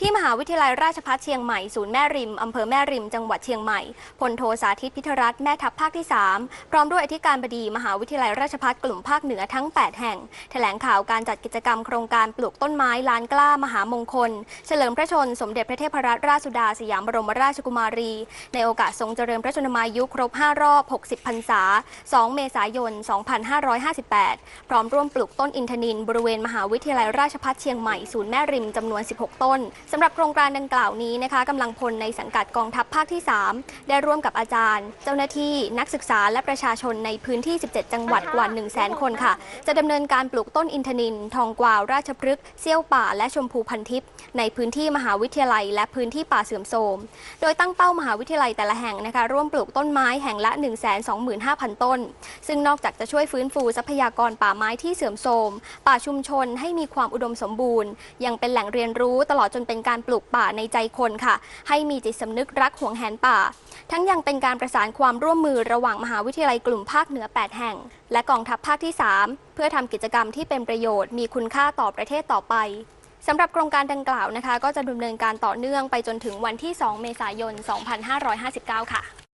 ที่มหาวิทยาลัยราชภัฏเชียงใหม่ ศูนย์แม่ริม อำเภอแม่ริม จังหวัดเชียงใหม่ พลโทสาธิตพิทรัตน์แม่ทัพภาคที่ 3 พร้อมด้วยอธิการบดีมหาวิทยาลัยราชภัฏกลุ่มภาคเหนือทั้ง 8 แห่ง แถลงข่าวการจัดกิจกรรมโครงการปลูกต้นไม้ล้านกล้ามหามงคล เฉลิมพระชน สมเด็จพระเทพรัตนราชสุดาสยามบรมราชกุมารี ในโอกาสทรงเจริญพระชนมายุครบ 5 รอบ 60 พรรษา 2 เมษายน 2558 พร้อมร่วมปลูกต้นอินทนินบริเวณมหาวิทยาลัยราชภัฏเชียงใหม่ ศูนย์แม่ริมจำนวน 16 ต้นสำหรับโครงการดังกล่าวนี้นะคะกำลังพลในสังกัดกองทัพภาคที่ 3 ได้ร่วมกับอาจารย์ เจ้าหน้าที่นักศึกษาและประชาชนในพื้นที่ 17 จังหวัดกว่า 1 0 0 0 0แคนค่ะ จะดำเนินการปลูกต้นอินทนิน ทองกวาว ราชพฤกษ์เซี่ยวป่า และชมพูพันทิพย์ในพื้นที่มหาวิทยาลัย และพื้นที่ป่าเสื่อมโทรม โดยตั้งเป้ามหาวิทยาลัยแต่ละแห่งนะคะร่วมปลูกต้นไม้แห่งละ 125,000 ต้น ซึ่งนอกจากจะช่วยฟื้นฟูทรัพยากรป่าไม้ที่เสื่อมโทรม ป่าชุมชนให้มีความอุดมสมบูรณ์ ยังเป็นแหล่งเรียนรู้ตลอดจนเป็นการปลูกป่าในใจคนค่ะ ให้มีจิตสำนึกรักห่วงแหนป่า ทั้งยังเป็นการประสานความร่วมมือระหว่างมหาวิทยาลัยกลุ่มภาคเหนือ 8 แห่ง และกองทัพภาคที่ 3 เพื่อทำกิจกรรมที่เป็นประโยชน์มีคุณค่าต่อประเทศต่อไปสำหรับโครงการดังกล่าวนะคะ ก็จะดำเนินการต่อเนื่องไปจนถึงวันที่ 2 เมษายน 2559 ค่ะ